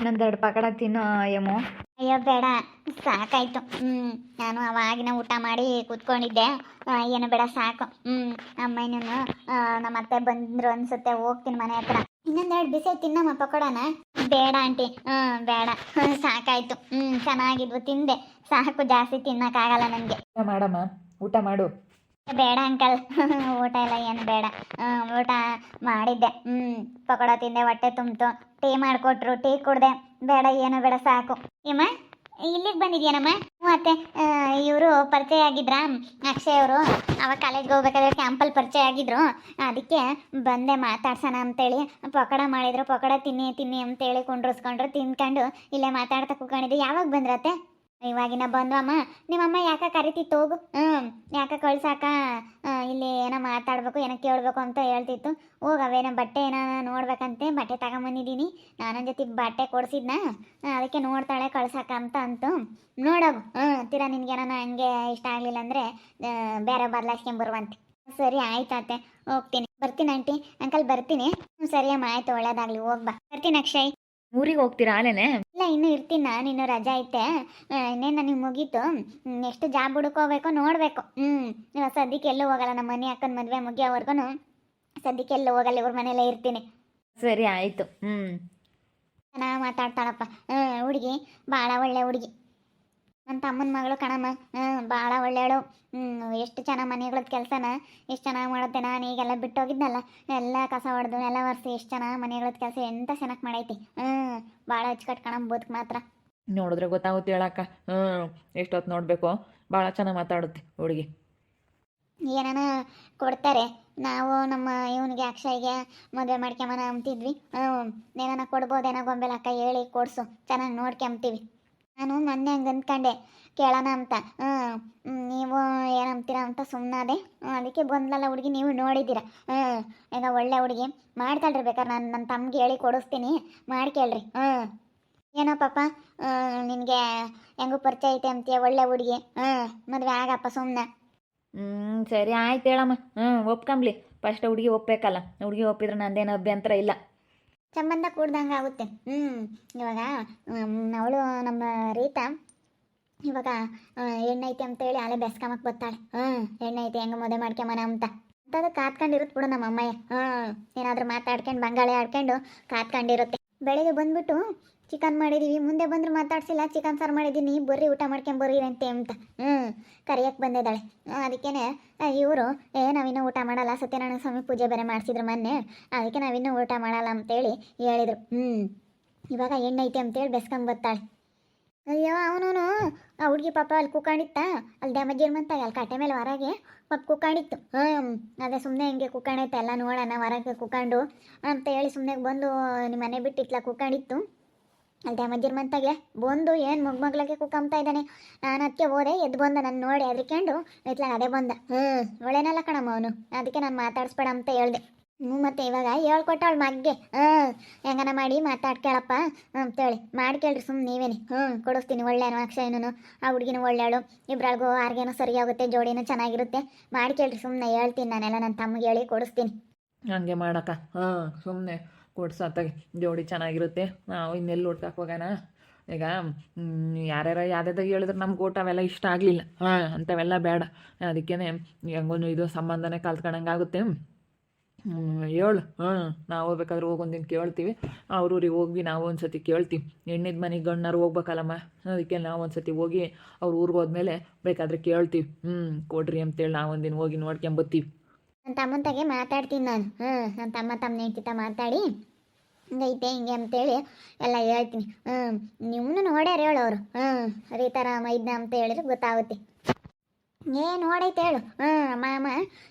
ಇನ್ನೊಂದೆರಡು ಪಕಡ ತಿನ್ನೋ ಯಮು. ಅಯ್ಯೋ ಬೇಡ. ಸಾಕಾಯ್ತು. ಹ್ಞೂ ನಾನು ಅವಾಗಿನ ಊಟ ಮಾಡಿ ಕೂತ್ಕೊಂಡಿದ್ದೆ. ಏನು ಬೇಡ ಸಾಕು. ಹ್ಞೂ ಅಮ್ಮನೂ ನಮ್ಮ ಅತ್ತೆ ಬಂದ್ರು ಅನ್ಸುತ್ತೆ. ಹೋಗ್ತೀನಿ ಮನೆ ಹತ್ರ. ಇನ್ನೊಂದೆರಡು ಬಿಸಿ ತಿನ್ನಮ್ಮ ಪಕೋಡನ. ಬೇಡ ಆಂಟಿ. ಹ್ಞೂ ಬೇಡ. ಸಾಕಾಯ್ತು. ಹ್ಞೂ ಚೆನ್ನಾಗಿದ್ವು ತಿಂದೆ. ಸಾಕು ಜಾಸ್ತಿ ತಿನ್ನಕ್ಕಾಗಲ್ಲ ನನಗೆ ಊಟ ಮಾಡಮ್ಮ. ಊಟ ಮಾಡು. ಬೇಡ ಅಂಕಲ್. ಊಟ ಎಲ್ಲ ಏನು ಬೇಡ. ಊಟ ಮಾಡಿದ್ದೆ. ಹ್ಞೂ ಪಕೋಡ ತಿಂದೆ, ಹೊಟ್ಟೆ ತುಂಬಿತು. ಟೀ ಮಾಡಿಕೊಟ್ರು, ಟೀ ಕುಡ್ದೆ. ಬೇಡ, ಏನು ಬೇಡ, ಸಾಕು. ಇಮ್ಮ ಇಲ್ಲಿಗೆ ಬಂದಿದ್ಯಾನಮ್ಮ? ಮತ್ತೆ ಇವರು ಪರಿಚಯ ಆಗಿದ್ರ? ಅಕ್ಷಯ್ ಅವರು. ಅವಾಗ ಕಾಲೇಜ್ಗೆ ಹೋಗ್ಬೇಕಾದ್ರೆ ಕ್ಯಾಂಪಲ್ಲಿ ಪರಿಚಯ ಆಗಿದ್ರು. ಅದಕ್ಕೆ ಬಂದೆ, ಮಾತಾಡ್ಸೋಣ ಅಂತೇಳಿ. ಪಕೋಡ ಮಾಡಿದ್ರು. ಪಕೋಡ ತಿನ್ನಿ ತಿನ್ನಿ ಅಂತೇಳಿ ಕುಂಡ್ರಿಸ್ಕೊಂಡ್ರು. ತಿನ್ಕೊಂಡು ಇಲ್ಲೇ ಮಾತಾಡ್ತಾ ಕೂತ್ಕೊಂಡಿದ್ದೆ. ಯಾವಾಗ ಬಂದ್ರತ್ತೆ ಇವಾಗಿನ ಬಂದ್ವಮ್ಮ, ನಿಮ್ಮಮ್ಮ ಯಾಕ ಕರಿತಿತ್ತು ಹೋಗು. ಹ್ಞೂ ಯಾಕೆ ಕಳ್ಸಾಕ ಇಲ್ಲಿ ಏನೋ ಮಾತಾಡಬೇಕು, ಏನೋ ಕೇಳಬೇಕು ಅಂತ ಹೇಳ್ತಿತ್ತು. ಹೋಗಿ ಅವೇನೋ ಬಟ್ಟೆ ಏನೋ ನೋಡ್ಬೇಕಂತೆ, ಬಟ್ಟೆ ತಗೊಂಬಂದಿದ್ದೀನಿ. ನಾನೊಂದು ಜೊತೆ ಬಟ್ಟೆ ಕೊಡಿಸಿದ್ನ? ಅದಕ್ಕೆ ನೋಡ್ತಾಳೆ ಕಳ್ಸಾಕ ಅಂತ ಅಂತು. ನೋಡೋಗು. ಹ್ಞೂ ತೀರಾ ನಿನ್ಗೇನೋ ಹಂಗೆ ಇಷ್ಟ ಆಗಲಿಲ್ಲ ಅಂದರೆ ಬೇರೆ ಬದಲಾಯಿಸ್ಕೊಂಬರುವಂತೆ ಸರಿ ಆಯ್ತಾತೆ ಹೋಗ್ತೀನಿ. ಬರ್ತೀನಿ ಆಂಟಿ. ಅಂಕಲ್ ಬರ್ತೀನಿ. ಸರಿ ಅಮ್ಮ, ಆಯ್ತು, ಒಳ್ಳೇದಾಗ್ಲಿ. ಹೋಗ್ಬಾ ಬರ್ತೀನಿ ಅಕ್ಷಯ್. ಊರಿಗೆ ಹೋಗ್ತೀರಾ ಅಲ್ಲೇನೆ? ಇಲ್ಲ ಇನ್ನು ಇರ್ತೀನಿ. ನಾನು ಇನ್ನು ರಜಾ ಐತೆ. ಇನ್ನೇನು ನನಗೆ ಮುಗೀತು? ನೆಕ್ಸ್ಟ್ ಜಾಬ್ ಹುಡುಕೋಬೇಕು ನೋಡಬೇಕು. ಹ್ಞೂ ಸದ್ಯಕ್ಕೆ ಎಲ್ಲೂ ಹೋಗಲ್ಲ. ನಮ್ಮ ಮನೆ ಅಕ್ಕನ ಮದುವೆ ಮುಗಿಯೋವರೆಗೂ ಸದ್ಯಕ್ಕೆ ಎಲ್ಲೂ ಹೋಗಲ್ಲ. ಇವ್ರ ಮನೆಯಲ್ಲೇ ಇರ್ತೀನಿ. ಸರಿ ಆಯಿತು. ಹ್ಞೂ ಚೆನ್ನಾಗಿ ಮಾತಾಡ್ತಾಳಪ್ಪ. ಹ್ಞೂ ಹುಡುಗಿ. ಭಾಳ ಒಳ್ಳೆ ಹುಡುಗಿ. ನನ್ನ ತಮ್ಮನ ಮಗಳು ಕಣಮ್ಮ ಭಾಳ ಒಳ್ಳೆಯವಳು. ಎಷ್ಟು ಚೆನ್ನಾಗಿ ಮನೆಗಳದ ಕೆಲಸನ ಎಷ್ಟು ಚೆನ್ನಾಗಿ ಮಾಡುತ್ತೆ ನಾನು ಈಗೆಲ್ಲ ಬಿಟ್ಟೋಗಿದ್ನಲ್ಲ ಎಲ್ಲ ಕಸ ಹೊಡೆದು ಎಲ್ಲ ಒರೆಸಿ ಎಷ್ಟು ಚೆನ್ನಾಗಿ ಮನೆಗಳದ ಕೆಲಸ ಎಂತ ಚೆನ್ನಾಗಿ ಮಾಡೈತಿ. ಹ್ಞೂ ಭಾಳ ಅಚ್ಚುಕಟ್ಟು ಕಣಮ್ಮ ಬದುಕು ಮಾತ್ರ. ನೋಡಿದ್ರೆ ಗೊತ್ತಾಗುತ್ತೆ ಹೇಳಕ್ಕ. ಹ್ಞೂ ಎಷ್ಟೊತ್ತು ನೋಡಬೇಕು. ಭಾಳ ಚೆನ್ನಾಗಿ ಮಾತಾಡುತ್ತೆ ಹುಡುಗಿ. ಏನಾನ ಕೊಡ್ತಾರೆ. ನಾವು ನಮ್ಮ ಇವನಿಗೆ ಅಕ್ಷಯ್ಗೆ ಮದುವೆ ಮಾಡ್ಕೊಂಬನ ಅಂತಿದ್ವಿ ಹ್ಞೂ ಏನಾನ ಕೊಡ್ಬೋದೇನೋ ಗೊಂಬೆಲಕ್ಕ ಹೇಳಿ ಕೊಡ್ಸು. ಚೆನ್ನಾಗಿ ನೋಡ್ಕೊಂಬ್ತೀವಿ ನಾನು ಮೊನ್ನೆ ಹಂಗೆ ಅಂದ್ಕೊಂಡೆ, ಕೇಳೋಣ ಅಂತ. ಹ್ಞೂ ನೀವು ಏನಂತೀರ ಅಂತ ಸುಮ್ಮನಾದೆ ಅದಕ್ಕೆ ಬಂದ್ಲಲ್ಲ ಹುಡುಗಿ, ನೀವು ನೋಡಿದ್ದೀರ. ಹ್ಞೂ ಈಗ ಒಳ್ಳೆ ಹುಡುಗಿ. ಮಾಡ್ತಾಳ್ರಿ ಬೇಕಾರೆ, ನಾನು ನನ್ನ ತಮ್ಗೆ ಹೇಳಿ ಕೊಡಿಸ್ತೀನಿ. ಮಾಡ್ಕೇಳ್ರಿ ಹ್ಞೂ ಏನೋ ಪಾಪ ನಿನಗೆ ಹೆಂಗೂ ಪರಿಚಯ ಐತೆ ಅಂತೀಯ ಒಳ್ಳೆ ಹುಡುಗಿ. ಹ್ಞೂ ಮದುವೆ ಆಗಪ್ಪ ಸುಮ್ಮನೆ ಹ್ಞೂ ಸರಿ, ಆಯ್ತು ಹೇಳಮ್ಮ. ಹ್ಞೂ ಒಪ್ಕೊಂಬ್ಲಿ. ಫಸ್ಟ್ ಹುಡುಗಿ ಒಪ್ಪಬೇಕಲ್ಲ ಹುಡುಗಿ ಒಪ್ಪಿದ್ರೆ ನಂದೇನು ಅಭ್ಯಂತರ ಇಲ್ಲ. ಸಂಬಂಧ ಕೂಡ್ದಂಗೆ ಆಗುತ್ತೆ. ಹ್ಞೂ ಇವಾಗ ಅವಳು ನಮ್ಮ ರೀತಾ, ಇವಾಗ ಹೆಣ್ಣೈತೆ ಅಂತ ಹೇಳಿ ಅಲೆ ಬೆಸ್ಕಮಕ್ಕೆ ಬರ್ತಾಳೆ ಹ್ಞೂ ಹೆಣ್ಣೈತೆ, ಹೆಂಗೆ ಮದುವೆ ಮಾಡ್ಕೊಂಬನ ಅಂತ. ಅಂತದ ಕಾತ್ಕೊಂಡಿರುತ್ತೆ ಬಿಡು ನಮ್ಮ ಅಮ್ಮಯ್ಯ ಹ್ಞೂ ಏನಾದರೂ ಮಾತಾಡ್ಕೊಂಡು ಬಂಗಾಳಿ ಆಡ್ಕೊಂಡು ಕಾತ್ಕೊಂಡಿರುತ್ತೆ. ಬೆಳಿಗ್ಗೆ ಬಂದ್ಬಿಟ್ಟು ಚಿಕನ್ ಮಾಡಿದೀವಿ. ಮುಂದೆ ಬಂದ್ರೆ ಮಾತಾಡ್ಸಿಲ್ಲ. ಚಿಕನ್ ಸಾರು ಮಾಡಿದ್ದೀನಿ ಬರ್ರಿ, ಊಟ ಮಾಡ್ಕೊಂಡು ಬರ್ರಿ ಅಂತೆ ಅಂತ. ಹ್ಞೂ ಕರಿಯಕ್ಕೆ ಬಂದಿದ್ದಾಳೆ. ಅದಕ್ಕೇನೆ ಇವರು, ಏ, ನಾವಿನ್ನೂ ಊಟ ಮಾಡಲ್ಲ. ಸತ್ಯನಾರಾಯಣ ಸ್ವಾಮಿ ಪೂಜೆ ಬೇರೆ ಮಾಡಿಸಿದ್ರು ಮೊನ್ನೆ. ಅದಕ್ಕೆ ನಾವಿನ್ನೂ ಊಟ ಮಾಡಲ್ಲ ಅಂತೇಳಿ ಹೇಳಿದ್ರು. ಹ್ಞೂ ಇವಾಗ ಎಣ್ಣೈತೆ ಅಂತೇಳಿ ಬೆಸ್ಕೊಂಬತ್ತಾಳೆ ಅಯ್ಯೋ ಅವನು ಆ ಹುಡುಗಿ ಪಾಪ ಅಲ್ಲಿ ಕುಕ್ಕೊಂಡಿತ್ತ ಅಲ್ಲಿ ಡ್ಯಾಮೇಜ್ ಅಲ್ಲಿ ಕಟ್ಟೆ ಮೇಲೆ ಹೊರಗೆ ಪಾಪ ಕುಕ್ಕೊಂಡಿತ್ತು ಹ್ಞೂ ಅದೇ ಸುಮ್ಮನೆ ಹಿಂಗೆ ಕುಕ್ಕಾಣೈತೆ ಎಲ್ಲ ನೋಡೋಣ, ಹೊರಗೆ ಕುಕ್ಕಾಂಡು ಅಂತ ಹೇಳಿ ಸುಮ್ಮನೆ ಬಂದು ನಿಮ್ಮ ಮನೆ ಬಿಟ್ಟಿತ್ಲ ಕುಕ್ಕೊಂಡಿತ್ತು ಅಲ್ಲಿ ಡ್ಯಾಮೇಜ್ ಮಂತಾಗೆ ಬಂದು ಏನು ಮಗ್ ಮಗ್ಲಕ್ಕೆ ಕುಕ್ಕಂತ ಇದ್ದಾನೆ. ನಾನು ಅದಕ್ಕೆ ಹೋದೆ ಎದ್ದು ಬಂದ ನಾನು ನೋಡಿ ಅದಕ್ಕೆಂಡು ಇತ್ಲಾಗ ಅದೇ ಬಂದ. ಹ್ಞೂ ಒಳ್ಳೆನಲ್ಲ ಕಣಮ್ಮ ಅವನು. ಅದಕ್ಕೆ ನಾನು ಮಾತಾಡಿಸ್ಬೇಡ ಅಂತ ಹೇಳ್ದೆ. ಹ್ಞೂ ಮತ್ತೆ ಇವಾಗ ಹೇಳ್ಕೊಟ್ಟವಳು ಮಗ್ಗೆ. ಹ್ಞೂ ಹೆಂಗನ ಮಾಡಿ ಮಾತಾಡ್ಕೇಳಪ್ಪ ಅಂತೇಳಿ. ಮಾಡ್ಕೇಳ್ರಿ ಸುಮ್ಮನೆ ನೀವೇನೆ. ಹ್ಞೂ ಕೊಡಿಸ್ತೀನಿ ಒಳ್ಳೆಯನು ಅಕ್ಷಯನು ಆ ಹುಡುಗಿನೂ ಒಳ್ಳೆಯಳು ಇಬ್ಬರಾಗೂ ಆರ್ಗೇನೋ ಸರಿ ಆಗುತ್ತೆ ಜೋಡಿನೂ ಚೆನ್ನಾಗಿರುತ್ತೆ. ಮಾಡ್ಕೇಳ್ರಿ ಸುಮ್ಮನೆ ಹೇಳ್ತೀನಿ ನಾನೆಲ್ಲ ನನ್ನ ತಮ್ಮಗೆ ಹೇಳಿ ಕೊಡಿಸ್ತೀನಿ. ಹಂಗೆ ಮಾಡಕ್ಕ. ಹಾಂ ಸುಮ್ಮನೆ ಕೊಡ್ಸತ್ತಾಗೆ ಜೋಡಿ ಚೆನ್ನಾಗಿರುತ್ತೆ. ನಾವು ಇನ್ನೆಲ್ಲಿ ಹುಡ್ಕಕ್ಕೆ ಹೋಗೋಣ? ಈಗ ಯಾರ್ಯಾರ ಯಾವ್ದಾದಾಗ ಹೇಳಿದ್ರೆ ನಮ್ಗೆ ಊಟ ಅವೆಲ್ಲ ಇಷ್ಟ ಆಗಲಿಲ್ಲ. ಹಾಂ, ಅಂಥವೆಲ್ಲ ಬೇಡ. ಅದಕ್ಕೇ ಹೆಂಗೊಂದು ಇದು ಸಂಬಂಧನೇ ಕಲ್ತ್ಕೊಂಡಂಗೆ ಆಗುತ್ತೆ. ಹೇಳು. ಹಾಂ, ನಾವು ಹೋಗ್ಬೇಕಾದ್ರೆ ಹೋಗೊಂದಿನ ಕೇಳ್ತೀವಿ. ಅವ್ರ ಊರಿಗೆ ಹೋಗಿ ನಾವು ಒಂದು ಸತಿ ಕೇಳ್ತೀವಿ. ಹೆಣ್ಣಿದ ಮನೆಗೆ ಗಣ್ಣರು ಹೋಗ್ಬೇಕಲ್ಲಮ್ಮ? ಅದಕ್ಕೆ ನಾವು ಒಂದು ಸತಿ ಹೋಗಿ ಅವ್ರ ಊರಿಗೆ ಹೋದ್ಮೇಲೆ ಬೇಕಾದ್ರೆ ಕೇಳ್ತೀವಿ. ಹ್ಞೂ ಕೊಡ್ರಿ ಅಂತೇಳಿ ನಾವು ಒಂದಿನ ಹೋಗಿ ನೋಡ್ಕೊಂಬತ್ತೀವಿ. ನನ್ನ ತಮ್ಮಂತಾಗೆ ಮಾತಾಡ್ತೀನಿ ನಾನು. ಹ್ಞೂ ನನ್ನ ತಮ್ಮ ತಮ್ಮ ನೆಂಟಿತ ಮಾತಾಡಿ. ಹಂಗೈತೆ, ಹಿಂಗೆ ಅಂತೇಳಿ ಎಲ್ಲ ಹೇಳ್ತೀನಿ. ಹ್ಞೂ ನಿಮ್ಮನ್ನು ನೋಡ್ಯಾರ ಹೇಳು ಅವರು. ಹ್ಞೂ ರೀತಾರಾಮ ಇದ್ನ ಅಂತ ಹೇಳಿದ್ರೆ ಗೊತ್ತಾಗುತ್ತೆ. ಏ ನೋಡೈತೆ ಹೇಳು. ಹ್ಞೂ ಮಾಮ,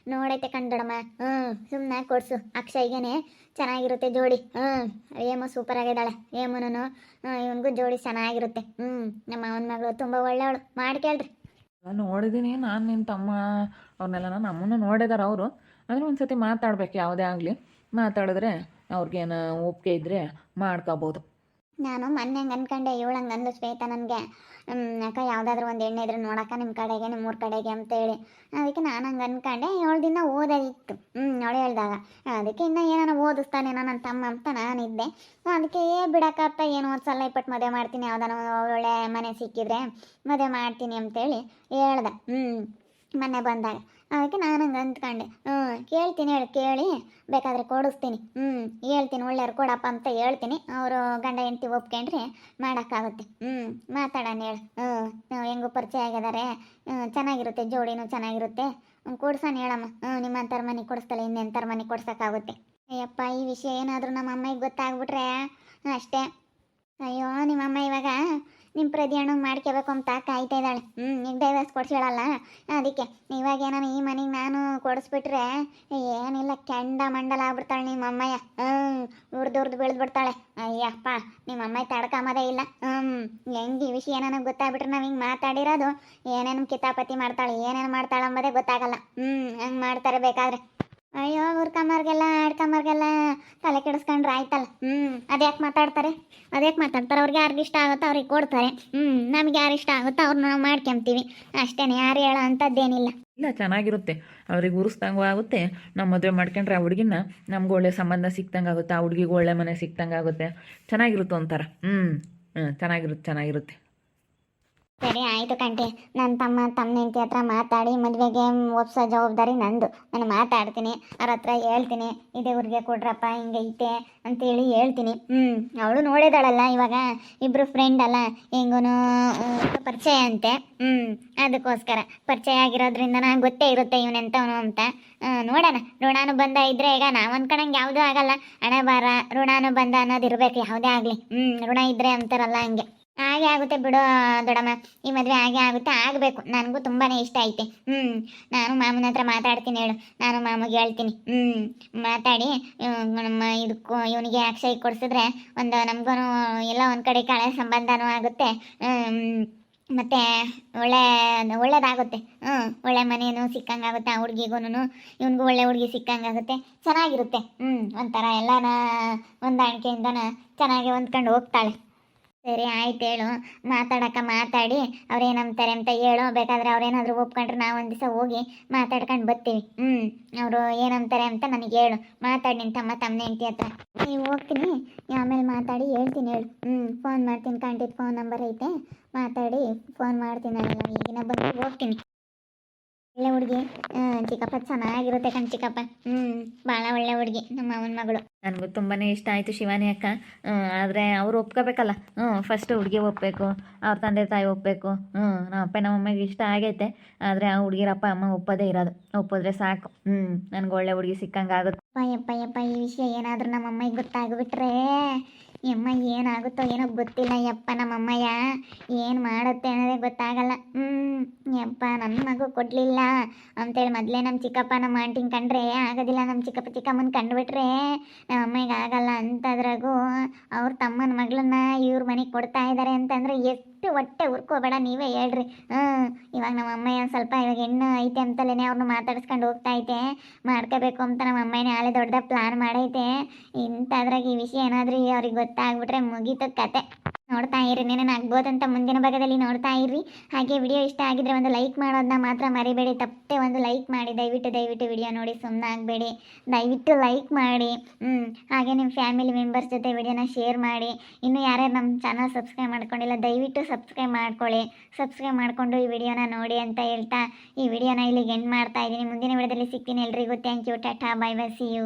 ನೋಡೈತೆ ಕಂಡಡಮ್ಮ ಹ್ಞೂ ಸುಮ್ಮನೆ ಕೊಡ್ಸು. ಅಕ್ಷಯ್ಗೆನೆ ಚೆನ್ನಾಗಿರುತ್ತೆ ಜೋಡಿ. ಹ್ಞೂ ಏಮು ಸೂಪರ್ ಆಗಿದ್ದಾಳೆ. ಏಮುನು ಇವನಿಗೂ ಜೋಡಿ ಚೆನ್ನಾಗಿರುತ್ತೆ. ಹ್ಞೂ ನಮ್ಮ ಅವನ ಮಗಳು ತುಂಬ ಒಳ್ಳೆಯವಳು. ಮಾಡ್ಕೇಳ್ರಿ. ನಾನು ನೋಡಿದ್ದೀನಿ ನಾನು ನಿನ್ನ ತಮ್ಮ ಅವ್ರನ್ನೆಲ್ಲ ನಾನು ನಮ್ಮನ್ನು ನೋಡಿದಾರೆ ಅವರು. ಆದರೆ ಒಂದು ಸತಿ ಮಾತಾಡ್ಬೇಕು, ಯಾವುದೇ ಆಗಲಿ. ಮಾತಾಡಿದ್ರೆ ಅವ್ರಿಗೇನು ಒಪ್ಪಿಗೆ ಇದ್ದರೆ ಮಾಡ್ಕೋಬೋದು. ನಾನು ಮೊನ್ನೆ ಹಂಗೆ ಅನ್ಕೊಂಡೆ, ಇವಳು ಹಂಗೆ ಅಂದ್ಲು ಶ್ವೇತಾ ನನಗೆ. ಅಕ್ಕ ಯಾವುದಾದ್ರೂ ಒಂದು ಎಣ್ಣೆ ಇದ್ರೆ ನೋಡಕ್ಕ ನಿಮ್ಮ ಕಡೆಗೆ ನಿಮ್ಮ ಊರ ಕಡೆಗೆ ಅಂತೇಳಿ ಅದಕ್ಕೆ ನಾನು ಹಂಗೆ ಅನ್ಕೊಂಡೆ, ಏಳು ದಿನ ಓದೋದಿತ್ತು. ಹ್ಞೂ ಅವಳು ಹೇಳ್ದಾಗ, ಅದಕ್ಕೆ ಇನ್ನೂ ಏನಾನ ಓದಿಸ್ತಾನೇನೋ ನನ್ನ ತಮ್ಮ ಅಂತ ನಾನಿದ್ದೆ. ಅದಕ್ಕೆ, ಏ ಬಿಡಕ್ಕಪ್ಪ ಏನು ಸಲ ಇಪ್ಪಟ್ಟು ಮದುವೆ ಮಾಡ್ತೀನಿ, ಯಾವ್ದಾನ ಒಳ್ಳೆ ಮನೆ ಸಿಕ್ಕಿದ್ರೆ ಮದುವೆ ಮಾಡ್ತೀನಿ ಅಂತೇಳಿ ಹೇಳ್ದೆ. ಹ್ಞೂ ಮೊನ್ನೆ ಬಂದಾಗ. ಅದಕ್ಕೆ ನಾನು ಹಂಗೆ ಅಂದ್ಕೊಂಡೆ. ಹ್ಞೂ ಕೇಳ್ತೀನಿ ಹೇಳಿ, ಕೇಳಿ, ಬೇಕಾದರೆ ಕೊಡಿಸ್ತೀನಿ. ಹ್ಞೂ ಹೇಳ್ತೀನಿ, ಒಳ್ಳೆಯವ್ರು ಕೊಡಪ್ಪ ಅಂತ ಹೇಳ್ತೀನಿ. ಅವರು ಗಂಡ ಹೆಂಡ್ತಿ ಒಪ್ಕೊಂಡ್ರೆ ಮಾಡೋಕ್ಕಾಗುತ್ತೆ. ಹ್ಞೂ ಮಾತಾಡೋಣ ಹೇಳು. ಹ್ಞೂ ಹೆಂಗೂ ಪರಿಚಯ ಆಗಿದ್ದಾರೆ ಚೆನ್ನಾಗಿರುತ್ತೆ, ಜೋಡಿನೂ ಚೆನ್ನಾಗಿರುತ್ತೆ. ಕೊಡ್ಸೋಣ ಹೇಳಮ್ಮ. ಹ್ಞೂ ನಿಮ್ಮಂಥರ ಮನೆ ಕೊಡಿಸ್ತಾಳೆ ಇನ್ನೆಂಥರ ಮನೆ ಕೊಡ್ಸೋಕ್ಕಾಗುತ್ತೆ. ಅಯ್ಯಪ್ಪ, ಈ ವಿಷಯ ಏನಾದರೂ ನಮ್ಮ ಅಮ್ಮಗೆ ಗೊತ್ತಾಗ್ಬಿಟ್ರೆ ಅಷ್ಟೇ. ಅಯ್ಯೋ, ನಿಮ್ಮಮ್ಮ ಇವಾಗ ನಿಮ್ಮ ಅಣ್ಣಗೆ ಮಾಡ್ಕೋಬೇಕು ಅಂತ ಕಾಯ್ತಾ ಇದ್ದಾಳೆ. ಹ್ಞೂ ಈಗ ಡೈವರ್ಸ್ ಕೊಡ್ಸಿಳಲ್ಲ ಅದಕ್ಕೆ ಇವಾಗ ಏನಾನ ಈ ಮನೆಗೆ ನಾನು ಕೊಡಿಸ್ಬಿಟ್ರೆ ಏನಿಲ್ಲ, ಕೆಂಡ ಮಂಡಲ ಆಗ್ಬಿಡ್ತಾಳೆ ನಿಮ್ಮ ಅಮ್ಮಯ್ಯ. ಹ್ಞೂ ಉರ್ದು ಉರ್ದು ಬೆಳೆದ್ಬಿಡ್ತಾಳೆ. ಅಯ್ಯಪ್ಪ ನಿಮ್ಮ ಅಮ್ಮಯ್ಯ ತಡ್ಕೊಂಬೋದೇ ಇಲ್ಲ. ಹ್ಞೂ ಹೆಂಗೆ ಈ ವಿಷಯ ನನಗೆ ಗೊತ್ತಾಗ್ಬಿಟ್ರೆ ನಾವು ಹಿಂಗೆ ಮಾತಾಡಿರೋದು? ಏನೇನು ಕಿತಾಪತಿ ಮಾಡ್ತಾಳೆ, ಏನೇನು ಮಾಡ್ತಾಳೆ ಅಂಬೋದೇ ಗೊತ್ತಾಗಲ್ಲ. ಹ್ಞೂ ಹಂಗೆ ಮಾಡ್ತಾರೆ ಬೇಕಾದ್ರೆ. ಅಯ್ಯೋ ಹುರ್ಕಂಬರ್ಗೆಲ್ಲ ಆಡ್ಕಂಬರ್ಗೆಲ್ಲ ತಲೆ ಕೆಡಿಸ್ಕೊಂಡ್ರೆ ಆಯ್ತಲ್ಲ? ಹ್ಞೂ ಅದ್ಯಾಕೆ ಮಾತಾಡ್ತಾರೆ? ಅದ್ಯಾಕೆ ಮಾತಾಡ್ತಾರೆ? ಅವ್ರಿಗೆ ಯಾರಿಗೆ ಇಷ್ಟ ಆಗುತ್ತೋ ಅವ್ರಿಗೆ ಕೊಡ್ತಾರೆ. ಹ್ಞೂ ನಮ್ಗೆ ಯಾರು ಇಷ್ಟ ಆಗುತ್ತೋ ಅವ್ರನ್ನ ನಾವು ಮಾಡ್ಕೊಂತೀವಿ. ಅಷ್ಟೇ ಯಾರು ಹೇಳೋ ಅಂಥದ್ದೇನಿಲ್ಲ. ಇಲ್ಲ ಚೆನ್ನಾಗಿರುತ್ತೆ. ಅವ್ರಿಗೆ ಉರಿಸ್ದಂಗೂ ಆಗುತ್ತೆ. ನಾವು ಮದುವೆ ಮಾಡ್ಕೊಂಡ್ರೆ ಆ ಹುಡುಗಿನ ನಮ್ಗೆ ಒಳ್ಳೆ ಸಂಬಂಧ ಸಿಕ್ದಂಗೆ ಆಗುತ್ತೆ. ಆ ಹುಡುಗಿಗೆ ಒಳ್ಳೆ ಮನೆ ಸಿಕ್ದಂಗೆ ಆಗುತ್ತೆ. ಚೆನ್ನಾಗಿರುತ್ತೆ ಒಂಥರ. ಹ್ಞೂ ಹ್ಞೂ ಚೆನ್ನಾಗಿರುತ್ತೆ ಚೆನ್ನಾಗಿರುತ್ತೆ. ಸರಿ ಆಯಿತು ಕಂಟಿ ನನ್ನ ತಮ್ಮ ತಮ್ಮ ಹೆಂಡತಿ ಹತ್ರ ಮಾತಾಡಿ, ಮದುವೆಗೆ ಒಪ್ಸೋ ಜವಾಬ್ದಾರಿ ನಂದು. ನಾನು ಮಾತಾಡ್ತೀನಿ, ಅವ್ರ ಹತ್ರ ಹೇಳ್ತೀನಿ. ಇದೇ ಊರಿಗೆ ಕೊಡ್ರಪ್ಪ ಹಿಂಗೈತೆ ಅಂತೇಳಿ ಹೇಳ್ತೀನಿ. ಹ್ಞೂ ಅವಳು ನೋಡಿದಾಳಲ್ಲ ಇವಾಗ. ಇಬ್ಬರು ಫ್ರೆಂಡ್ ಅಲ್ಲ ಹೆಂಗೂ ಪರಿಚಯ ಅಂತೆ. ಹ್ಞೂ ಅದಕ್ಕೋಸ್ಕರ. ಪರಿಚಯ ಆಗಿರೋದ್ರಿಂದ ನನಗೆ ಗೊತ್ತೇ ಇರುತ್ತೆ ಇವನೆಂತವನು ಅಂತ. ನೋಡೋಣ. ನೋಡೋಣ ಋಣಾನುಬಂಧ ಇದ್ರೆ ಈಗ ನಾವು ಅನ್ಕೊಳಂಗೆ ಯಾವುದೂ ಆಗಲ್ಲ. ಹಣೆ ಬಾರ ಋಣಾನುಬಂಧ ಅನ್ನೋದು ಇರಬೇಕು, ಯಾವುದೇ ಆಗಲಿ. ಹ್ಞೂ ಋಣ ಇದ್ರೆ ಅಂತಾರಲ್ಲ ಹಂಗೆ. ಹಾಗೆ ಆಗುತ್ತೆ ಬಿಡು, ದೊಡಮ್ಮ. ಈ ಮದುವೆ ಆಗೇ ಆಗುತ್ತೆ, ಆಗಬೇಕು. ನನಗೂ ತುಂಬಾ ಇಷ್ಟ ಐತೆ. ಹ್ಞೂ ನಾನು ಮಾಮನ ಹತ್ರ ಮಾತಾಡ್ತೀನಿ ಹೇಳು. ನಾನು ಮಾಮಗೆ ಹೇಳ್ತೀನಿ. ಹ್ಞೂ ಮಾತಾಡಿ. ನಮ್ಮ ಇದಕ್ಕೂ ಇವನಿಗೆ ಅಕ್ಷಯ್ ಕೊಡಿಸಿದ್ರೆ ಒಂದು ನಮಗೂ ಎಲ್ಲ ಒಂದು ಕಡೆ ಕಳೆ ಸಂಬಂಧನೂ ಆಗುತ್ತೆ. ಮತ್ತೆ ಒಳ್ಳೆ, ಒಳ್ಳೇದಾಗುತ್ತೆ. ಹ್ಞೂ ಒಳ್ಳೆ ಮನೇನು ಸಿಕ್ಕಂಗಾಗುತ್ತೆ, ಆ ಹುಡುಗಿಗೂನು ಇವನಿಗೂ ಒಳ್ಳೆ ಹುಡುಗಿ ಸಿಕ್ಕಂಗಾಗುತ್ತೆ. ಚೆನ್ನಾಗಿರುತ್ತೆ. ಹ್ಞೂ ಒಂಥರ ಎಲ್ಲನ ಹೊಂದಾಣಿಕೆಯಿಂದನ ಚೆನ್ನಾಗಿ ಹೊಂದ್ಕೊಂಡು ಹೋಗ್ತಾಳೆ. ಸರಿ, ಆಯ್ತು ಹೇಳು. ಮಾತಾಡಕ್ಕ ಮಾತಾಡಿ. ಅವ್ರೇನಂತಾರೆ ಅಂತ ಹೇಳು. ಬೇಕಾದ್ರೆ ಅವ್ರೇನಾದರೂ ಒಪ್ಕೊಂಡ್ರೆ ನಾವು ಒಂದು ದಿವಸ ಹೋಗಿ ಮಾತಾಡ್ಕೊಂಡು ಬರ್ತೀವಿ. ಹ್ಞೂ ಅವರು ಏನಂತಾರೆ ಅಂತ ನನಗೆ ಹೇಳು. ಮಾತಾಡಿ ನಿನ್ನ ತಮ್ಮ ತಮ್ಮನೆ ಹೆಂಡತಿ ಹತ್ರ. ನೀವು ಹೋಗ್ತೀನಿ. ಆಮೇಲೆ ಮಾತಾಡಿ ಹೇಳ್ತೀನಿ, ಹೇಳು. ಹ್ಞೂ ಫೋನ್ ಮಾಡ್ತೀನಿ. ಕಂಟಿದ್ದು ಫೋನ್ ನಂಬರ್ ಐತೆ. ಮಾತಾಡಿ ಫೋನ್ ಮಾಡ್ತೀನಿ ನಾನು ಈಗಿನ ಬಂದು ಹೋಗ್ತೀನಿ. ಒಳ್ಳೆ ಹುಡುಗಿ. ಚಿಕ್ಕಪ್ಪ ಚೆನ್ನಾಗಿರುತ್ತೆ ಕಣ್ ಚಿಕ್ಕಪ್ಪ. ಹ್ಞೂ ಭಾಳ ಒಳ್ಳೆ ಹುಡುಗಿ ನಮ್ಮ ಅವನ ಮಗಳು. ನನಗೂ ತುಂಬಾನೇ ಇಷ್ಟ ಆಯಿತು ಶಿವಾನಿ ಅಕ್ಕ. ಆದರೆ ಅವ್ರು ಒಪ್ಕೋಬೇಕಲ್ಲ. ಹ್ಞೂ ಫಸ್ಟ್ ಹುಡುಗಿ ಒಪ್ಪಬೇಕು ಅವ್ರ ತಂದೆ ತಾಯಿ ಒಪ್ಪಬೇಕು ಹ್ಞೂ ನಮ್ಮ ಅಪ್ಪ ನಮ್ಮ ಅಮ್ಮಗೆ ಇಷ್ಟ ಆಗೈತೆ. ಆದರೆ ಆ ಹುಡುಗಿರ ಅಪ್ಪ ಅಮ್ಮ ಒಪ್ಪದೆ ಇರೋದು. ಒಪ್ಪಿದ್ರೆ ಸಾಕು. ಹ್ಞೂ ನನಗೆ ಒಳ್ಳೆ ಹುಡುಗಿ ಸಿಕ್ಕಂಗೆ ಆಗುತ್ತೆ ಅಪ್ಪ ಯಪ್ಪ ಈ ವಿಷಯ ಏನಾದರೂ ನಮ್ಮ ಅಮ್ಮಗೆ ಗೊತ್ತಾಗ್ಬಿಟ್ರೆ ಈ ಅಮ್ಮ ಏನಾಗುತ್ತೋ ಏನೋ ಗೊತ್ತಿಲ್ಲ ಯಪ್ಪ ನಮ್ಮ ಅಮ್ಮಯ್ಯ ಏನು ಮಾಡುತ್ತೆ ಅನ್ನೋದೇ ಗೊತ್ತಾಗಲ್ಲ. ಹ್ಞೂ ಯಪ್ಪ ನನ್ನ ಮಗು ಕೊಡಲಿಲ್ಲ. ಅಂತೇಳಿ ಮೊದಲೇ ನಮ್ಮ ಚಿಕ್ಕಪ್ಪ ನಮ್ಮ ಆಂಟಿನ ಕಂಡ್ರೆ, ಆಗೋದಿಲ್ಲ ನಮ್ಮ ಚಿಕ್ಕಪ್ಪ, ಚಿಕ್ಕಮ್ಮನ ಕಂಡುಬಿಟ್ರೆ ನಮ್ಮ ಅಮ್ಮಗೆ ಆಗಲ್ಲ ಅಂತದ್ರಾಗೂ ಅವ್ರ ತಮ್ಮನ ಮಗಳನ್ನ ಇವ್ರ ಮನೆಗೆ ಕೊಡ್ತಾ ಇದ್ದಾರೆ ಅಂತಂದ್ರೆ ಎಷ್ಟು ಹೊಟ್ಟೆ ಉರ್ಕೋಬೇಡ ನೀವೇ ಹೇಳ್ರಿ. ಹ್ಞೂ ಇವಾಗ ನಮ್ಮ ಅಮ್ಮ ಒಂದು ಸ್ವಲ್ಪ ಇವಾಗ ಹೆಣ್ಣು ಐತೆ ಅಂತಲೇ ಅವ್ರನ್ನ ಮಾತಾಡಿಸ್ಕೊಂಡು ಹೋಗ್ತಾ ಐತೆ. ಮಾಡ್ಕೋಬೇಕು ಅಂತ ನಮ್ಮ ಅಮ್ಮನೇ ಆಳೆ ದೊಡ್ಡದಾಗ ಪ್ಲಾನ್ ಮಾಡೈತೆ. ಇಂಥದ್ರಾಗ ಈ ವಿಷಯ ಏನಾದರೂ ಅವ್ರಿಗೆ ಗೊತ್ತಾಗ್ಬಿಟ್ರೆ ಮುಗೀತು ಕತೆ. ನೋಡ್ತಾ ಇರಿ ಏನೇನು ಆಗ್ಬೋದಂತ ಮುಂದಿನ ಭಾಗದಲ್ಲಿ ನೋಡ್ತಾ ಇರಿ ಹಾಗೆ ವಿಡಿಯೋ ಇಷ್ಟ ಆಗಿದ್ರೆ ಒಂದು ಲೈಕ್ ಮಾಡೋದನ್ನ ಮಾತ್ರ ಮರಿಬೇಡಿ. ತಪ್ಪದೆ ಒಂದು ಲೈಕ್ ಮಾಡಿ, ದಯವಿಟ್ಟು ದಯವಿಟ್ಟು ವಿಡಿಯೋ ನೋಡಿ ಸುಮ್ಮನೆ ಆಗಬೇಡಿ. ದಯವಿಟ್ಟು ಲೈಕ್ ಮಾಡಿ ಹಾಗೆ ನಿಮ್ಮ ಫ್ಯಾಮಿಲಿ ಮೆಂಬರ್ಸ್ ಜೊತೆ ವಿಡಿಯೋನ ಶೇರ್ ಮಾಡಿ. ಇನ್ನು ಯಾರ್ಯಾರು ನಮ್ಮ ಚಾನಲ್ ಸಬ್ಸ್ಕ್ರೈಬ್ ಮಾಡ್ಕೊಂಡಿಲ್ಲ, ದಯವಿಟ್ಟು ಸಬ್ಸ್ಕ್ರೈಬ್ ಮಾಡ್ಕೊಳ್ಳಿ. ಸಬ್ಸ್ಕ್ರೈಬ್ ಮಾಡಿಕೊಂಡು ಈ ವಿಡಿಯೋನ ನೋಡಿ ಅಂತ ಹೇಳ್ತಾ ಈ ವಿಡಿಯೋನ ಇಲ್ಲಿಗೆ ಎಂಡ್ ಮಾಡ್ತಾ ಇದ್ದೀನಿ. ಮುಂದಿನ ವಿಡಿಯೋದಲ್ಲಿ ಸಿಗ್ತೀನಿ ಎಲ್ರಿಗೂ. Thank you tata bye bye see you